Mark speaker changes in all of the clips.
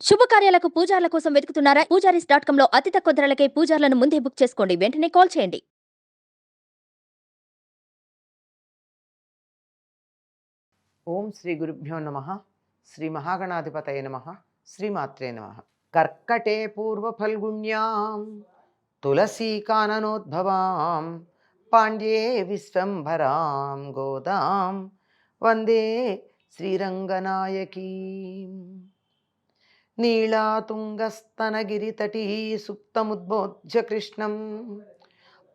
Speaker 1: శుభకార్యాలకు పూజార్ల కోసం వెతుకుతున్నారా? పూజారీస్ డాట్ కామ్లో అతి తక్కువ ధరలకే పూజార్లను ముందే బుక్ చేసుకోండి. వెంటనే కాల్ చేయండి.
Speaker 2: ఓం శ్రీ గురుభ్యో నమ. శ్రీ మహాగణాధిపతయ నమ. శ్రీమాత్రే నమ. కర్కటే పూర్వ ఫల్గుణ్యాం. తులసీకాననోద్భవాం పాండ్యే విశ్వంభరాం. గోదాం. వందే శ్రీరంగనాయకీ. నీళాతుంగస్తనగిరితటీ సుప్తముద్బోధ్య కృష్ణం.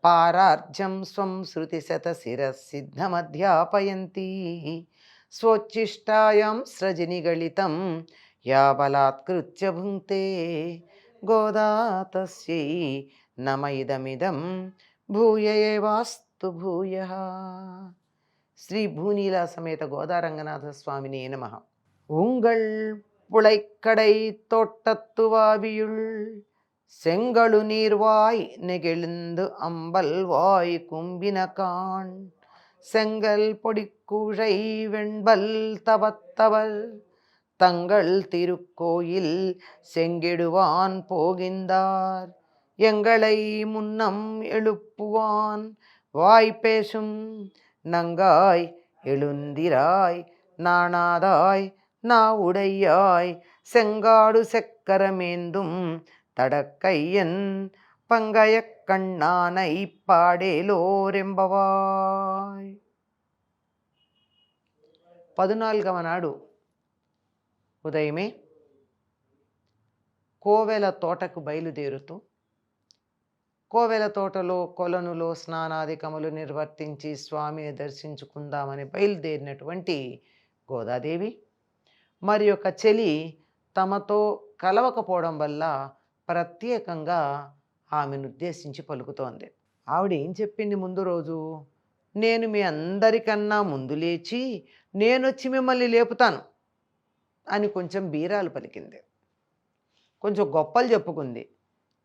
Speaker 2: పారార్జం స్వం శృతిశతశిరసిద్ధమధ్యాపయంతి స్రజిని గళితం యాబలాత్కృత్య భుంక్తే. గోదాతస్యై నమైదమిదం భూయేవాస్తు భూయ. శ్రీ భూనీలా సమేత గోదారంగనాథ స్వామిని నమ. ఉంగళ్ புழைக்கடை தோட்டத்துவாவியுள் செங்கழு நீர்வாய் நெகிழ்ந்து அம்பல் வாய் கும்பினகான். செங்கல் பொடிக்குழை வெண்பல் தவத்தவர் தங்கள் திருக்கோயில் செங்கிடுவான் போகின்றார். எங்களை முன்னம் எழுப்புவான். வாய் பேசும் நங்காய் எழுந்திராய். நாணாதாய் நா உடையாய் செங்காடு செக்கரமேந்தும் தடக்கையன் பங்கயக் கண்ணானை పాడేలోరెంబవాయ్ పదునాలుగవ నాడు ఉదయమే కోవెల తోటకు బయలుదేరుతూ కోవెల తోటలో కొలనులో స్నానాధికములు నిర్వర్తించి స్వామిని దర్శించుకుందామని బయలుదేరినటువంటి గోదాదేవి మరి యొక్క చెలి తమతో కలవకపోవడం వల్ల ప్రత్యేకంగా ఆమెను ఉద్దేశించి పలుకుతోంది. ఆవిడ ఏం చెప్పింది ముందు రోజు? నేను మీ అందరికన్నా ముందు లేచి నేను వచ్చి మిమ్మల్ని లేపుతాను అని కొంచెం బీరాలు పలికింది. కొంచెం గొప్పలు చెప్పుకుంది.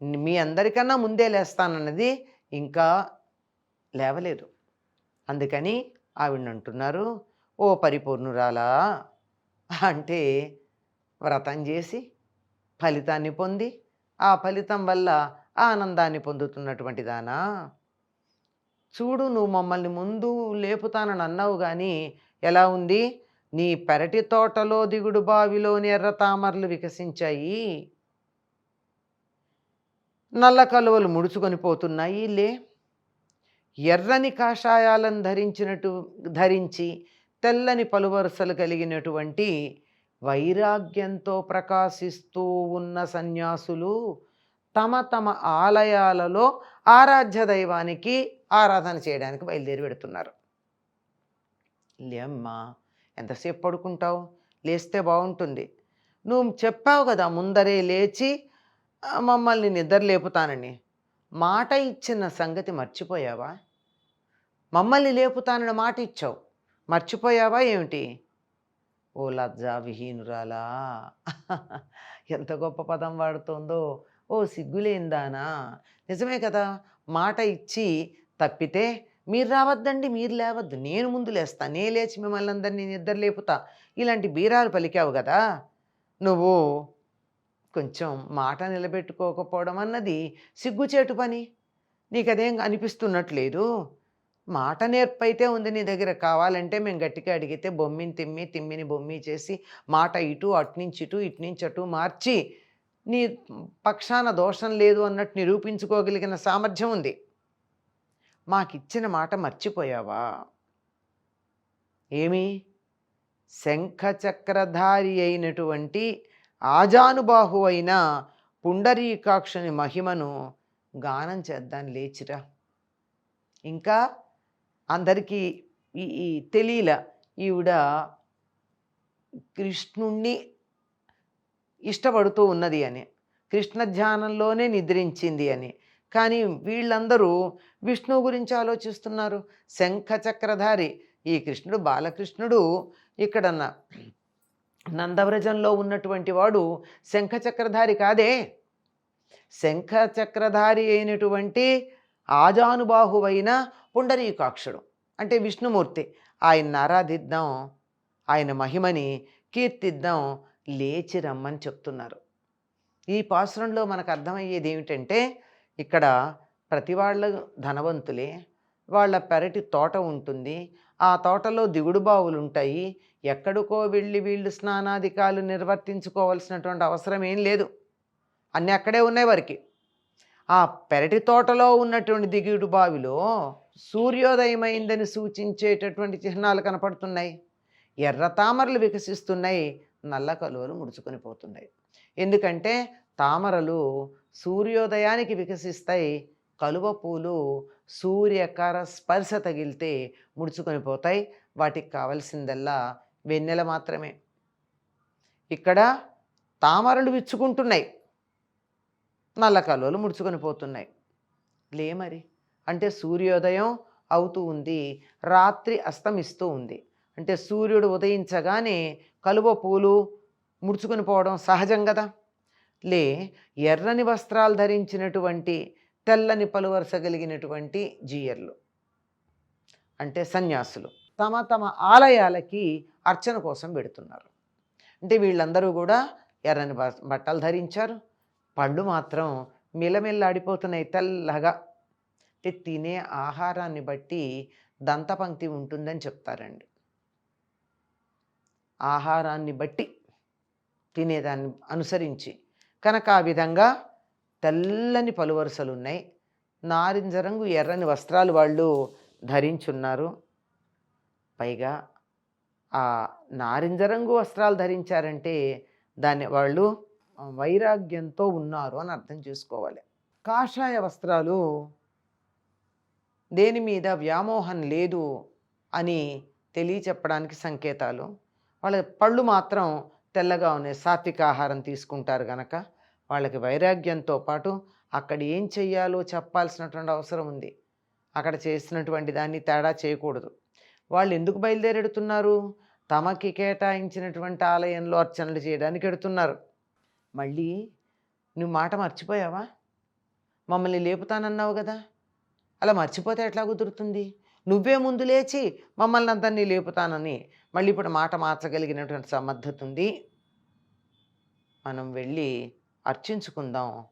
Speaker 2: మీ అందరికన్నా ముందే లేస్తానన్నది ఇంకా లేవలేదు. అందుకని ఆవిడని అంటున్నారు ఓ పరిపూర్ణురాలా అంటే వ్రతం చేసి ఫలితాన్ని పొంది ఆ ఫలితం వల్ల ఆనందాన్ని పొందుతున్నటువంటి దానా? చూడు నువ్వు మమ్మల్ని ముందు లేపుతానని అన్నావు కానీ ఎలా ఉంది? నీ పెరటి తోటలో దిగుడు బావిలోని ఎర్ర తామరలు వికసించాయి. నల్ల కలువలు ముడుచుకొని పోతున్నాయి లే ఎర్రని కాషాయాలను ధరించినట్టు ధరించి తెల్లని పలువరుసలు కలిగినటువంటి వైరాగ్యంతో ప్రకాశిస్తూ ఉన్న సన్యాసులు తమ తమ ఆలయాలలో ఆరాధ్య దైవానికి ఆరాధన చేయడానికి బయలుదేరి పెడుతున్నారు లేమ్మా ఎంతసేపు పడుకుంటావు? లేస్తే బాగుంటుంది. నువ్వు చెప్పావు కదా ముందరే లేచి మమ్మల్ని నిద్ర లేపుతానని. మాట ఇచ్చిన సంగతి మర్చిపోయావా? మమ్మల్ని లేపుతానని మాట ఇచ్చావు. మర్చిపోయావా ఏమిటి? ఓ లజ్జా విహీనురాలా! ఎంత గొప్ప పదం వాడుతోందో! ఓ సిగ్గులేందానా! నిజమే కదా! మాట ఇచ్చి తప్పితే మీరు రావద్దండి మీరు లేవద్దు. నేను ముందు లేస్తా. నే లేచి మిమ్మల్ని అందరినీ నిద్ర లేపుతా. ఇలాంటి బీరాలు పలికావు కదా! నువ్వు కొంచెం మాట నిలబెట్టుకోకపోవడం అన్నది సిగ్గుచేటు పని. నీకు అదేం అనిపిస్తున్నట్లేదు మాట నేర్పైతే ఉంది నీ దగ్గర. కావాలంటే మేము గట్టిగా అడిగితే బొమ్మిని తిమ్మి తిమ్మిని బొమ్మి చేసి మాట ఇటు అటు నుంచి ఇటు ఇట్నుంచి అటు మార్చి నీ పక్షాన దోషం లేదు అన్నట్టు నిరూపించుకోగలిగిన సామర్థ్యం ఉంది. మాకిచ్చిన మాట మర్చిపోయావా? ఏమి? శంఖచక్రధారి అయినటువంటి ఆజానుబాహు అయిన పుండరీకాక్షుని మహిమను గానం చేద్దాం లేచిరా. ఇంకా అందరికీ ఈ ఈ తెలియల ఈవిడ కృష్ణుణ్ణి ఇష్టపడుతూ ఉన్నది అని కృష్ణ ధ్యానంలోనే నిద్రించింది అని. కానీ వీళ్ళందరూ విష్ణువు గురించి ఆలోచిస్తున్నారు. శంఖ చక్రధారి ఈ కృష్ణుడు బాలకృష్ణుడు ఇక్కడ నందవ్రజంలో ఉన్నటువంటి వాడు శంఖ చక్రధారి కాదే. శంఖ చక్రధారి అయినటువంటి ఆజానుబాహువైన పుండరీకాక్షుడు. అంటే విష్ణుమూర్తి. ఆయన్ని ఆరాధిద్దాం ఆయన మహిమని కీర్తిద్దాం లేచి రమ్మని చెప్తున్నారు. ఈ పాసురంలో మనకు అర్థమయ్యేది ఏమిటంటే ఇక్కడ ప్రతి వాళ్ళ ధనవంతులే వాళ్ళ పెరటి తోట ఉంటుంది. ఆ తోటలో దిగుడు బావులు ఉంటాయి. ఎక్కడికో వెళ్ళి వీళ్ళు స్నానాధికాలు నిర్వర్తించుకోవాల్సినటువంటి అవసరం ఏం లేదు. అన్నీ అక్కడే ఉన్నాయి వారికి. ఆ పెరటి తోటలో ఉన్నటువంటి దిగుడు బావిలో సూర్యోదయమైందని సూచించేటటువంటి చిహ్నాలు కనపడుతున్నాయి. ఎర్ర తామరలు వికసిస్తున్నాయి. నల్ల కలువలు ముడుచుకొని పోతున్నాయి. ఎందుకంటే తామరలు సూర్యోదయానికి వికసిస్తాయి. కలువ పూలు సూర్యకర స్పర్శ తగిలితే ముడుచుకొని పోతాయి. వాటికి కావలసిందల్లా వెన్నెల మాత్రమే. ఇక్కడ తామరలు విచ్చుకుంటున్నాయి. నల్ల కలువలు ముడుచుకొని పోతున్నాయి. లే మరి. అంటే సూర్యోదయం అవుతూ ఉంది రాత్రి అస్తమిస్తూ ఉంది. అంటే సూర్యుడు ఉదయించగానే కలువ పూలు ముడుచుకొని పోవడం సహజం కదా. లే ఎర్రని వస్త్రాలు ధరించినటువంటి తెల్లని పలువరస కలిగినటువంటి జీయర్లు. అంటే సన్యాసులు. తమ తమ ఆలయాలకి అర్చన కోసం పెడుతున్నారు. అంటే వీళ్ళందరూ కూడా ఎర్రని బట్టలు ధరించారు. పళ్ళు మాత్రం మిలమిల్లాడిపోతున్నాయి తెల్లగా. అంటే తినే ఆహారాన్ని బట్టి దంతపంక్తి ఉంటుందని చెప్తారండి. ఆహారాన్ని బట్టి తినేదాన్ని అనుసరించి. కనుక ఆ విధంగా తెల్లని పలువరుసలు ఉన్నాయి నారింజ రంగు ఎర్రని వస్త్రాలు వాళ్ళు ధరించున్నారు. పైగా ఆ నారింజ రంగు వస్త్రాలు ధరించారంటే దాన్ని వాళ్ళు వైరాగ్యంతో ఉన్నారు అని అర్థం చేసుకోవాలి. కాషాయ వస్త్రాలు దేని మీద వ్యామోహం లేదు అని తెలియచెప్పడానికి సంకేతాలు. వాళ్ళ పళ్ళు మాత్రం తెల్లగా ఉన్నాయి సాత్విక ఆహారం తీసుకుంటారు గనక. వాళ్ళకి వైరాగ్యంతో పాటు అక్కడ ఏం చెయ్యాలో చెప్పాల్సినటువంటి అవసరం ఉంది. అక్కడ చేసినటువంటి దాన్ని తేడా చేయకూడదు. వాళ్ళు ఎందుకు బయలుదేరెడుతున్నారు? తమకి కేటాయించినటువంటి ఆలయంలో అర్చనలు చేయడానికి ఎడుతున్నారు. మళ్ళీ నువ్వు మాట మర్చిపోయావా? మమ్మల్ని లేపుతానన్నావు కదా. అలా మర్చిపోతే ఎట్లా కుదురుతుంది? నువ్వే ముందు లేచి మమ్మల్ని అందరినీ లేపుతానని మళ్ళీ ఇప్పుడు మాట మార్చగలిగినటువంటి సమర్థత ఉంది. మనం వెళ్ళి అర్చించుకుందాం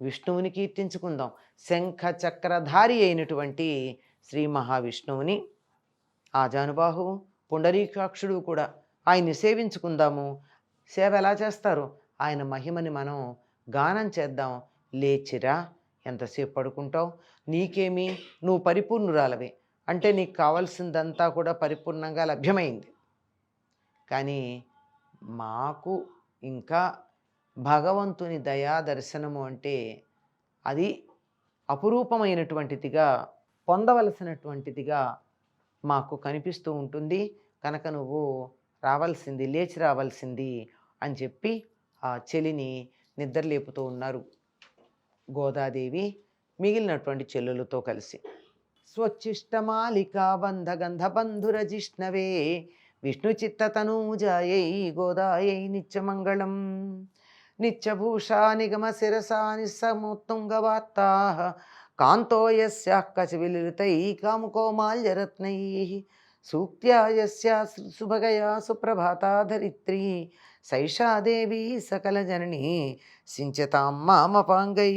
Speaker 2: విష్ణువుని కీర్తించుకుందాం. శంఖ చక్రధారి అయినటువంటి శ్రీ మహావిష్ణువుని ఆజానుబాహు పుండరీకాక్షుడు కూడా ఆయన్ని సేవించుకుందాము. సేవ ఎలా చేస్తారు? ఆయన మహిమని మనం గానం చేద్దాం. లేచిరా ఎంతసేపు పడుకుంటావు? నీకేమి? నువ్వు పరిపూర్ణురాలవి. అంటే నీకు కావాల్సిందంతా కూడా పరిపూర్ణంగా లభ్యమైంది. కానీ మాకు ఇంకా భగవంతుని దయా దర్శనము అంటే అది అపురూపమైనటువంటిదిగా పొందవలసినటువంటిదిగా మాకు కనిపిస్తూ ఉంటుంది. కనుక నువ్వు రావాల్సింది లేచి రావాల్సింది అని చెప్పి ఆ చెలిని నిద్రలేపుతూ ఉన్నారు. గోదాదేవి మిగిలినటువంటి చెల్లులతో కలిసి. స్వచ్ఛిష్టమాలికా బంధ గంధబంధుర జిష్ణవే విష్ణు చిత్తతనూజాయై గోదాయై నిత్యమంగళం. నిత్యభూషా నిగమ శిరసా నిస్సముత్తుంగవార్తా కాంతో యస్యాః కచవిలితై కాముకోమాల్యరత్నైः సూక్త్యా యస్యా సుభగయా సుప్రభాతా ధరిత్రీ సైషాదేవి సకల సకలజననీ సించతాం మామపాంగై.